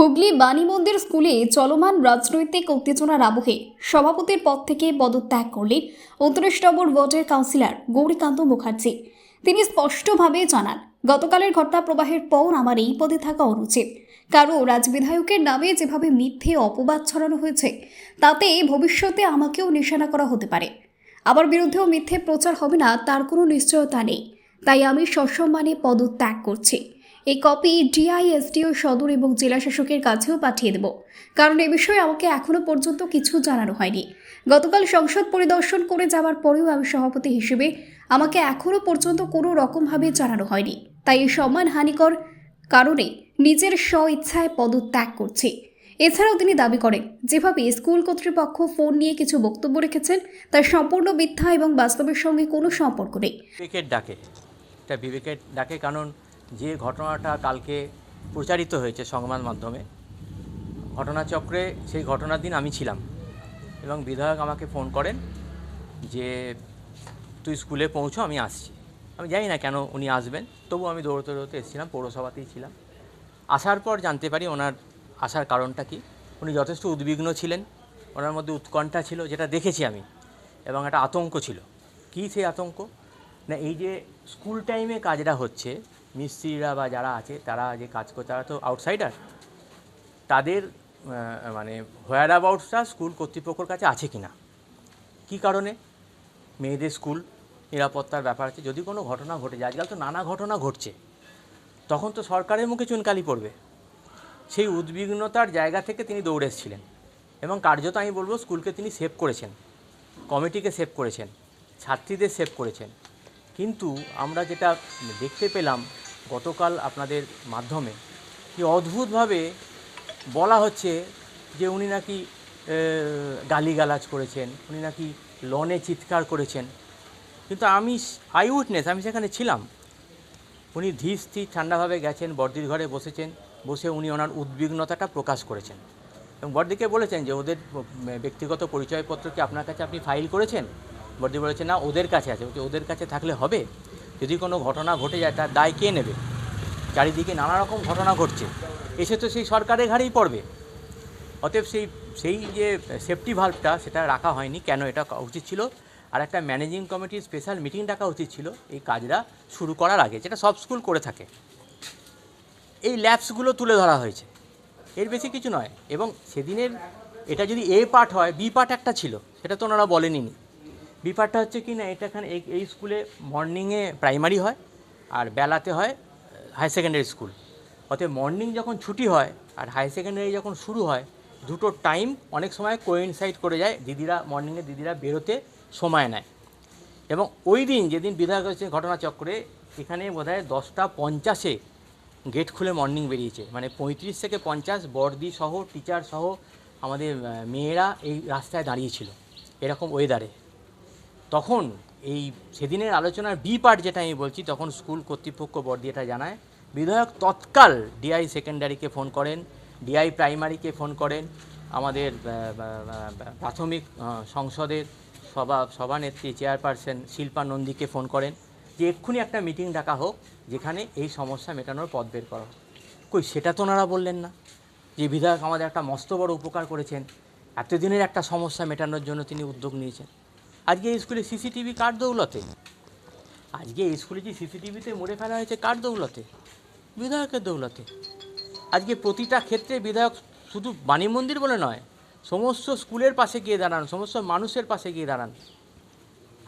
হুগলি বাণী মন্দির স্কুলে চলমান রাজনৈতিক উত্তেজনার আবহে সভাপতির পদ থেকে পদত্যাগ করলেন উনত্রিশ নম্বর ওয়ার্ডের কাউন্সিলর গৌরীকান্ত মুখার্জি। তিনি স্পষ্টভাবে জানান, গতকালের ঘটনা প্রবাহের পর আমার এই পদে থাকা অনুচিত। কারণ রাজবিধায়কের নামে যেভাবে মিথ্যে অপবাদ ছড়ানো হয়েছে, তাতে ভবিষ্যতে আমাকেও নিশানা করা হতে পারে। আমার বিরুদ্ধেও মিথ্যে প্রচার হবে না, তার কোনো নিশ্চয়তা নেই। তাই আমি সসম্মানে পদত্যাগ করছি। এই কপি ডিআইএসডিও সদর এবং জেলা শাসকের কাছেও পাঠিয়ে দেব। কারণ এ বিষয়ে আমাকে এখনও পর্যন্ত কিছু জানানো হয়নি। গতকাল সংসদ পরিদর্শন করে যাওয়ার পরেও আমি সভাপতি হিসেবে আমাকে এখনও পর্যন্ত কোনো রকমভাবে জানানো হয়নি। তাই এই সম্মানহানিকর কারণে নিজের স্ব ইচ্ছায় পদত্যাগ করছি। এছাড়াও তিনি দাবি করেন, যেভাবে স্কুল কর্তৃপক্ষ ফোন নিয়ে কিছু বক্তব্য রেখেছেন, তার সম্পূর্ণ মিথ্যা এবং বাস্তবের সঙ্গে কোনো সম্পর্ক নেই। বিবেকের ডাকে, কারণ যে ঘটনাটা কালকে প্রচারিত হয়েছে সংবাদ মাধ্যমে, ঘটনাচক্রে সেই ঘটনার দিন আমি ছিলাম এবং বিধায়ক আমাকে ফোন করেন যে, তুই স্কুলে পৌঁছো, আমি আসছি। আমি জানি না কেন উনি আসবেন, তবু আমি দৌড়তে দৌড়তে এসেছিলাম, পৌরসভাতেই ছিলাম। আসার পর জানতে পারি ওনার আসার কারণটা কি। উনি যথেষ্ট উদ্বিগ্ন ছিলেন, ওনার মধ্যে উৎকণ্ঠা ছিল, যেটা দেখেছি আমি, এবং একটা আতঙ্ক ছিল। কী সেই আতঙ্ক? না, এই যে স্কুল টাইমে কাজটা হচ্ছে মিস্ত্রিরা বা যারা আছে, তারা যে কাজ করছে তারা তো আউটসাইডার তাদের মানে হোয়ার অ্যাবাউটসটা স্কুল কর্তৃপক্ষের কাছে আছে কি না কী কারণে? মেয়েদের স্কুল নিরাপত্তার ব্যাপার আছে। যদি কোনো ঘটনা ঘটে যায়, আজকাল তো নানা ঘটনা ঘটছে, তখন তো সরকারের মুখে চুনকালি পড়বে। সেই উদ্বিগ্নতার জায়গা থেকে তিনি দৌড়ে এসেছিলেন এবং কার্যত আমি বলব স্কুলকে তিনি সেভ করেছেন কমিটিকে সেভ করেছেন, ছাত্রীদের সেভ করেছেন। কিন্তু আমরা যেটা দেখতে পেলাম গতকাল আপনাদের মাধ্যমে, কি অদ্ভুতভাবে বলা হচ্ছে যে উনি নাকি গালিগালাজ করেছেন, উনি নাকি লনে চিৎকার করেছেন। কিন্তু আমি আই উইটনেস, আমি সেখানে ছিলাম। উনি ধীর স্থির ঠান্ডাভাবে গেছেন, বর্দির ঘরে বসেছেন, বসে উনি ওনার উদ্বিগ্নতাটা প্রকাশ করেছেন। এবং বর্দিকে বলেছেন যে ওদের ব্যক্তিগত পরিচয়পত্র কি আপনার কাছে আপনি ফাইল করেছেন? বর্দি বলেছে না ওদের কাছে আছে। বলছে, ওদের কাছে থাকলে হবে? যদি কোনো ঘটনা ঘটে যায়, তার দায় কে নেবে? চারিদিকে নানা রকম ঘটনা ঘটছে। এসে তো সেই সরকারের ঘাড়েই পড়বে। অতএব সেই সেই যে সেফটি ভাল্বটা সেটা রাখা হয়নি। কেন এটা উচিত ছিল? আর একটা ম্যানেজিং কমিটির স্পেশাল মিটিং ডাকা উচিত ছিল। এই কাজটা শুরু করার আগে, যেটা সব স্কুল করে থাকে। এই ল্যাবসগুলো তুলে ধরা হয়েছে। এর বেশি কিছু নয়। এবং সেদিনের, এটা যদি এ পার্ট হয় বি পার্ট একটা ছিল, সেটা তো ওনারা বলেনি বি পার্টটা হচ্ছে কি না, এটা এখানে এই স্কুলে মর্নিংয়ে প্রাইমারি হয় আর বেলাতে হয় হাই সেকেন্ডারি স্কুল অতএব মর্নিং যখন ছুটি হয় আর হাই সেকেন্ডারি যখন শুরু হয়, দুটো টাইম অনেক সময় কোইনসাইড করে যায় দিদিরা মর্নিংয়ে দিদিরা বেরোতে সময় নেয়। এবং ওই দিন যেদিন বিধায়ক হয়েছে ঘটনাচক্রে এখানে বোধহয় দশটা পঞ্চাশে গেট খুলে মর্নিং বেরিয়েছে। মানে পঁয়ত্রিশ থেকে পঞ্চাশ বর্দি সহ টিচার সহ আমাদের মেয়েরা এই রাস্তায় দাঁড়িয়েছিল, এরকম ওয়েদারে তখন এই সেদিনের আলোচনার বি পার্ট যেটা আমি বলছি, তখন স্কুল কর্তৃপক্ষ বর্দি এটা জানায়। বিধায়ক তৎকাল ডিআই সেকেন্ডারিকে ফোন করেন ডিআই প্রাইমারিকে ফোন করেন। আমাদের প্রাথমিক সংসদের সভা, সভানেত্রী চেয়ারপারসন শিল্পা নন্দীকে ফোন করেন যে এক্ষুনি একটা মিটিং ডাকা হোক, যেখানে এই সমস্যা মেটানোর পথ বের করা কই, সেটা তো ওনারা বললেন না। যে বিধায়ক আমাদের একটা মস্ত বড় উপকার করেছেন, এতদিনের একটা সমস্যা মেটানোর জন্য তিনি উদ্যোগ নিয়েছেন। আজকে স্কুলে সিসিটিভি কার দৌলতে? আজকে স্কুলে যে সিসিটিভিতে মরে ফেলা হয়েছে কার দৌলতে? বিধায়কের দৌলতে। আজকে প্রতিটা ক্ষেত্রে বিধায়ক শুধু বাণী মন্দির বলে নয়, সমস্ত স্কুলের পাশে গিয়ে দাঁড়ান, সমস্ত মানুষের পাশে গিয়ে দাঁড়ান।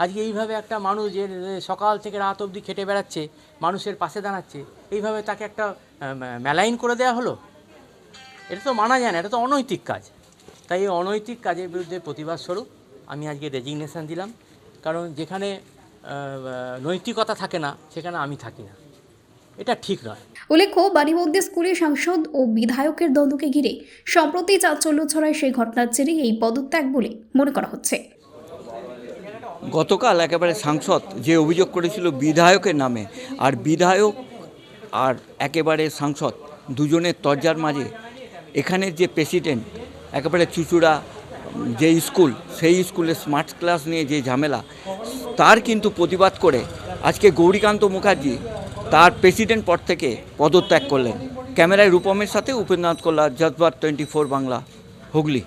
আজকে এইভাবে একটা মানুষ যে সকাল থেকে রাত অবধি খেটে বেড়াচ্ছে, মানুষের পাশে দাঁড়াচ্ছে, এইভাবে তাকে একটা মেলাইন করে দেওয়া হলো? এটা তো মানা যায় না, এটা তো অনৈতিক কাজ। তাই এই অনৈতিক কাজের বিরুদ্ধে প্রতিবাদ স্বরূপ আমি আজকে রেজিগনেশন দিলাম। কারণ যেখানে নৈতিকতা থাকে না সেখানে আমি থাকি না। এটা ঠিক নয়। উল্লেখ্য বাণীমন্দির স্কুলে সাংসদ ও বিধায়কের দ্বন্দ্বকে ঘিরে সম্প্রতি চাঞ্চল্য ছড়ায় সেই ঘটনার জেরে এই পদত্যাগ বলে মনে করা হচ্ছে। গতকাল একেবারে সাংসদ যে অভিযোগ করেছিল বিধায়কের নামে আর বিধায়ক আর একেবারে সাংসদ দুজনের তর্জার মাঝে এখানের যে প্রেসিডেন্ট একেবারে চুচুড়া যে স্কুল, সেই স্কুলে স্মার্ট ক্লাস নিয়ে যে ঝামেলা, তার কিন্তু প্রতিবাদ করে আজকে গৌরীকান্ত মুখার্জি তার প্রেসিডেন্ট পদ থেকে পদত্যাগ করলেন। ক্যামেরায় রূপমের সাথে উপেন্দ্রনাথ কল্লা, জজবার টোয়েন্টি ফোর বাংলা, হুগলি।